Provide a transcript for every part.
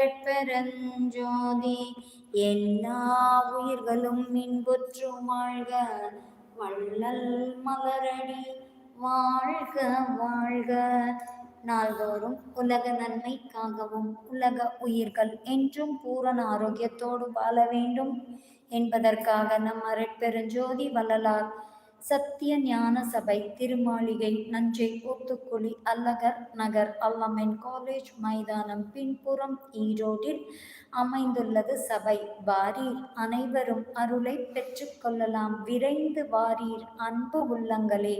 பெருஞ்சோதி எல்லா உயிர்களும் இன்புற்று வாழ்க. வள்ளல் மலரடி வாழ்க வாழ்க. நாள்தோறும் உலக நன்மைக்காகவும் உலக உயிர்கள் என்றும் பூரண ஆரோக்கியத்தோடு வாழ வேண்டும். என்பதற்காக நம் அரட்பெருஞ்சோதி வள்ளலார் சத்திய ஞான சபை திருமாளிகை நஞ்சை ஊத்துக்குழி அல்லகர் நகர் அல்லமன் காலேஜ் மைதானம் பின்புறம் ஈரோட்டில் அமைந்துள்ளது சபை. வாரீர் அனைவரும் அருளை பெற்றுக்கொள்ளலாம் விரைந்து வாரீர் அன்பு உள்ளங்களே.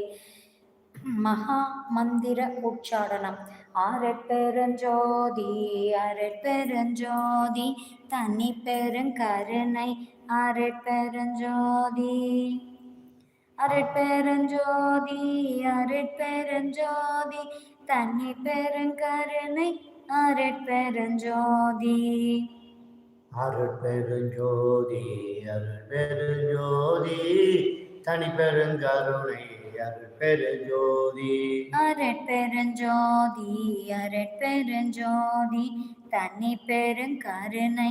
மகா மந்திர உச்சாடனம் ஆரப்பெருஞ்சோதி அரப்பெருஞ்சோதி தனி பெருங்கருணை. அரப்பெருஞ்சோதி அரட்பெருஞ்சோதி அரட்பெருஞ்சோதி தனி பெருங்கருணை அரட்பெருஞ்சோதி. அருட்பெருஞ்சோதி அருட்பெருஞ்சோதி தனி பெருங்கருணை அருட்பெருஞ்சோதி. அரட்பெருஞ்சோதி அரட்பெருஞ்சோதி தனி பெருங்கருணை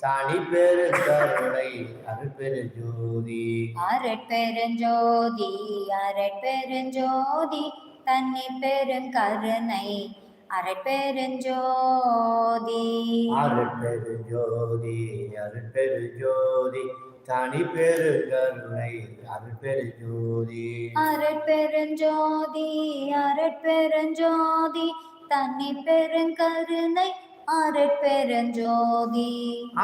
தனி பெருங்கருணை அருட்பெருஞ்சோதி அரட்பெருஞ்சோதி அரட்பெருஞ்சோதி தன்னி பெருங்கருணை அரட்பெருஞ்சோதி அருட்பெருஞ்சோதி அருட்பெருஞ்சோதி தனி பெருங்கருணை அருட்பெருஞ்சோதி அரட்பெருஞ்சோதி அரட்பெருஞ்சோதி தன்னி பெருங்கருணை அரட்பெருஞ்சோதி.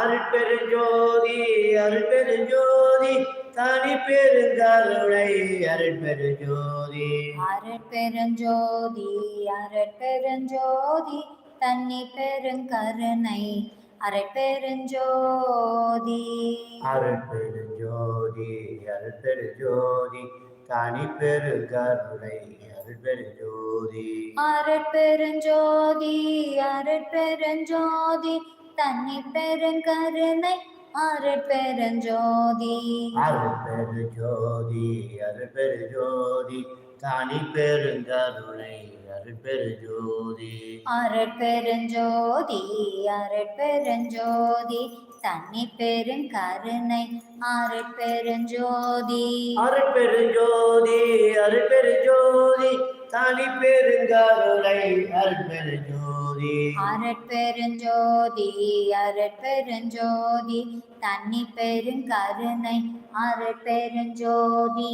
அருட்பெருஞ்சோதி அருட்பெருஞ்சோதி தனி பெருங்கருணை அருட்பெருஞ்சோதி. அரட்பெருஞ்சோதி அரட்பெருஞ்சோதி தன்னி பெருங்கருணை அரட்பெருஞ்சோதி. அருட்பெருஞ்சோதி அருட்பெருஞ்சோதி தனி பெருங்கருணை அருட்பெருஞ்சோதி அரட்பெருஞ்சோதி அரட்பெருஞ்சோதி தன்னி பெருங்கருணை அரட்பெருஞ்சோதி அருட்பெருஞ்சோதி அருட்பெருஞ்சோதி தனி பெருங்கருணை அருட்பெருஞ்சோதி அரட்பெருஞ்சோதி அரட்பெருஞ்சோதி தன்னி பெருங்கருணை அரட்பெருஞ்சோதி. அருட்பெருஞ்சோதி அருட்பெருஞ்சோதி தனி பெருங்கருணை அருட்பெருஞ்சோதி. அரட்பெருஞ்சோதி அரட்பெருஞ்சோதி தன்னி பெருங்கருணை அரட்பெருஞ்சோதி.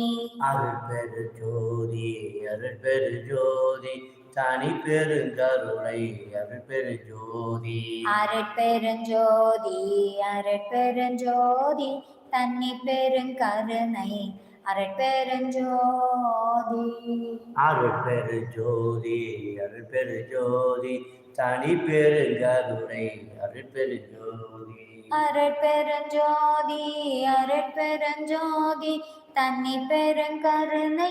அருட்பெருஞ்சோதி அருட்பெருஞ்சோதி தனி பெருங்கருணை அருட்பெருஞ்சோதி. அரட்பெருஞ்சோதி அரட்பெருஞ்சோதி தன்னி பெருங்கருணை அரட்பெருஞ்சோதி. அருட்பெருஞ்சோதி அருட்பெருஞ்சோதி தனி பெருங்கருணை அருட்பெருஞ்சோதி. அரட்பெருஞ்சோதி அரட்பெருஞ்சோதி தன்னி பெருங்கருணை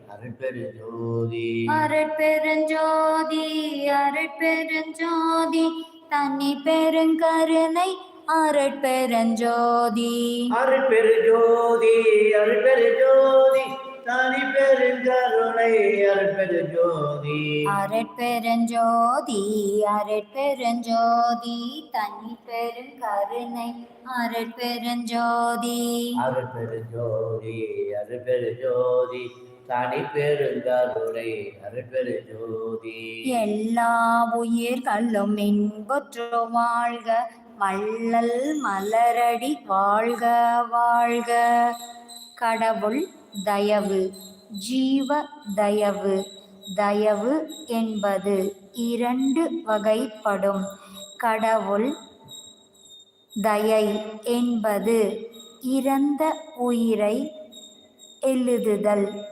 அருட்பெருஞ்சோதி அரட்பெருஞ்சோதி அரட்பெருஞ்சோதி தன்னி பெருங்கருணை அரட்பெருஞ்சோதி அருட்பெருஞ்சோதி அருட்பெருஞ்சோதி தனி பெருங்கருணை அருட்பெருஞ்சோதி அரட்பெருஞ்சோதி அரட்பெருஞ்சோதி தன்னி பெருங்கருணை அரட்பெருஞ்சோதி அருட்பெருஞ்சோதி அருட்பெருஞ்சோதி தனி பெருங்கருணை எல்லா உயிர்களும் இன்புற்று வாழ்க வள்ளல் மலரடி வாழ்க வாழ்க. கடவுள் தயவு ஜீவ தயவு. தயவு என்பது இரண்டு வகைப்படும். கடவுள் தயை என்பது இறந்த உயிரை எழுதுதல்.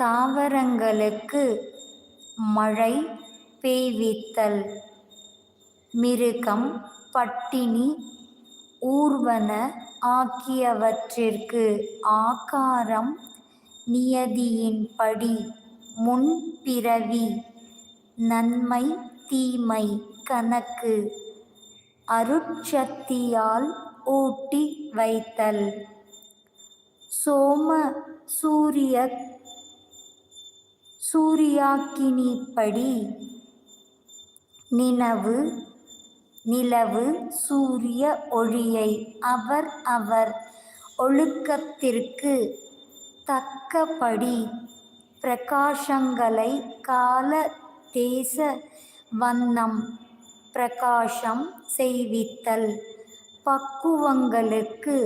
தாவரங்களுக்கு மழை பெய்வித்தல். மிருகம் பட்டினி ஊர்வன ஆகியவற்றிற்கு ஆகாரம் நியதியின்படி முன்பிறவி நன்மை தீமை கணக்கு அருட்சக்தியால் ஊட்டி வைத்தல். சோம சூரிய சூரியாக்கினிப்படி நினவு நிலவு சூரிய ஒளியை அவர் அவர் ஒழுக்கத்திற்கு தக்கபடி பிரகாசங்களை கால தேச வண்ணம் பிரகாசம் செய்வித்தல். பக்குவங்களுக்கு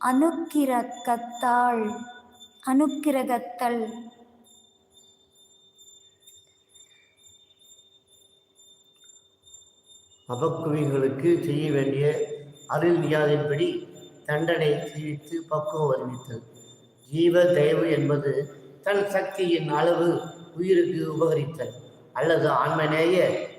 அனுக்கிரகத்தால் அணுக்கிரகத்தல் அபக்குவிகளுக்கு செய்ய வேண்டிய அருள் நியாதின்படி தண்டனை செய்வித்து பக்குவம் அறிவித்தது ஜீவ தயவு என்பது தன் சக்தியின் அளவு உயிருக்கு உபகரித்தல். அல்லது ஆன்மநேய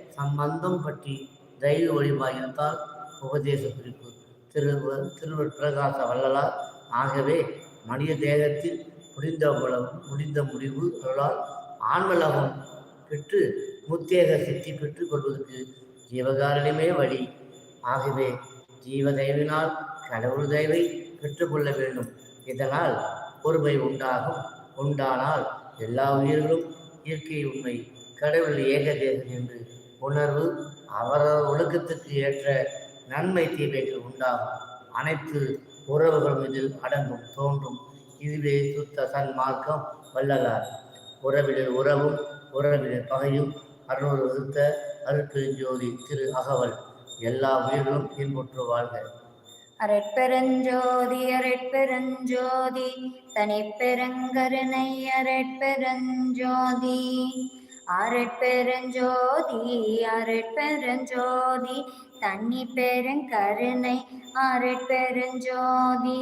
சம்பந்தம் பற்றி தெய்வ வழிபாயிருந்தால் உபதேச குறிப்பு திரு திருவர் பிரகாச வள்ளலார் ஆகவே மனித தேகத்தில் முடிந்த முடிந்த முடிவு அருளால் ஆன்மலகம் பெற்று முத்தேக சித்தி பெற்றுக் கொள்வதற்கு ஜீவகாரணமே வழி. ஆகவே ஜீவ தயவினால் கடவுள் தயவை பெற்றுக்கொள்ள வேண்டும். இதனால் பொறுமை உண்டாகும். உண்டானால் எல்லா உயிர்களும் இயற்கை உண்மை. கடவுள் ஏக தேசம் என்று உணர்வு அவரவர் ஒழுக்கத்துக்கு ஏற்ற நன்மை தீமைகள் உண்டாகும். அனைத்து உறவுகளும் இதில் அடங்கும் தோன்றும். இதுவே சுத்த சன்மார்க்கம் வல்லலார். உறவினர் உறவும் உறவினர் பகையும். அறுநூறு விருத்த அருட்பெருஞ்சோதி திரு அகவல். எல்லா உயிர்களும் இன்புற்று வாழ்க. அரட்பெருஞ்சோதி அரட்பெருஞ்சோதி தனிப்பெருங்கருணை அரட்பெருஞ்சோதி. அரட்பெருஞ்சோதி அரட்பெருஞ்சோதி தண்ணி பெருங்கருணை அரட்பெருஞ்சோதி.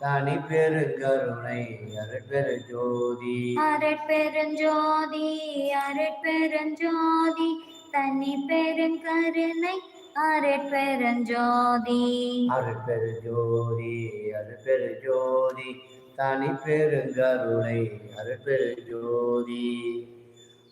தனி பெருங்கருணை அருட்பெரு ஜோதி. அரட்பெருஞ்சோதி அரட்பெருஞ்சோதி தனி பெருங்கருணை அரட்பெருஞ்சோதி அருட்பெரு ஜோதி. அருட்பெரு ஜோதி தனி பெருங்கருணை அருட்பெரு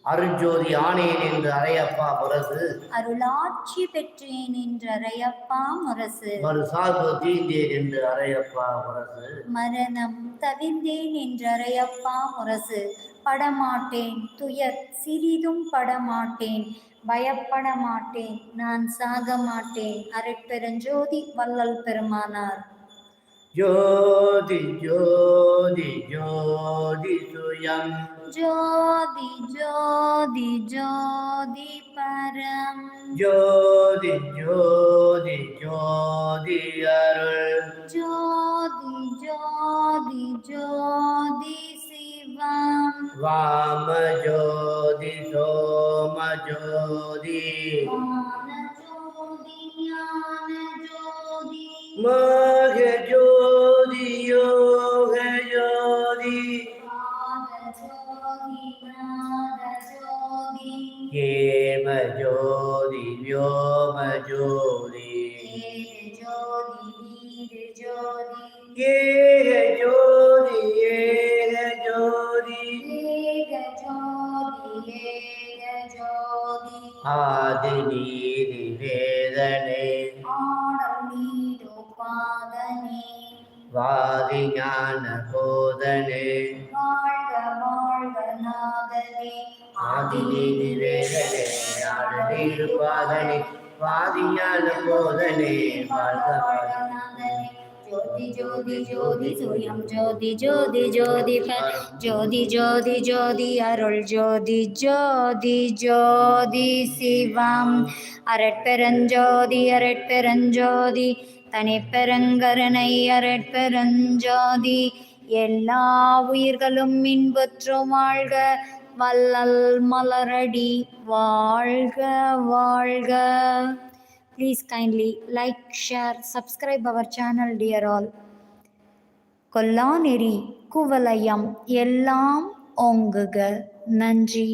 ஜோதி அருட்ஜோதி ஆணையன் என்று அறையப்பா முரசு. அருளாட்சி பெற்றேன் என்றறையப்பா முரசு. மறு சார்பு தீந்தேன் என்று அறையப்பா முரசு. மரணம் தவிர்ந்தேன் என்றறையப்பா முரசு. படமாட்டேன் துயர் சிறிதும் படமாட்டேன். பயப்பட மாட்டேன் நான் சாக மாட்டேன். அரட்பெருஞ்சோதி வள்ளல் பெருமானார். ஜோதி ஜோதி ஜோதி சுயம். ஜோதி ஜோதி ஜோதி பரம் ஜோதி ஜோதி ஜோதி அருள் ஜோதி ஜோதி ஜோதி சிவம் வாம ஜோதி சோம ஜோதி ஞான ஜோதி ஞான ஜோதி நாத ஜோதி ஏம ஜோதி வியோம ஜோதி ஏக ஜோதி வீர ஜோதி ஏக ஆடல் நீடோபாதனே வாதி ஞான போதனே வாழ்க ஆதிநீதி வேதனே ஆடநீடு பாதனே பாதிஞான போதனே வாழ்க வாழ்க. ஜோதி ஜோதி ஜோதி சூயம் ஜோதி ஜோதி ஜோதி ஜோதி ஜோதி அருள் ஜோதி ஜோதி ஜோதி சிவம். அரட்பெருஞ்சோதி அரட்பெருஞ்சோதி தனிப்பெருங்கருணை அரட்பெருஞ்சோதி எல்லா உயிர்களும் இன்புற்று வாழ்க. வல்லல் மலரடி வாழ்க வாழ்க please kindly like share subscribe our channel dear all கொல்லா நெறி குவலயம் எல்லாம் ஓங்குக நன்றி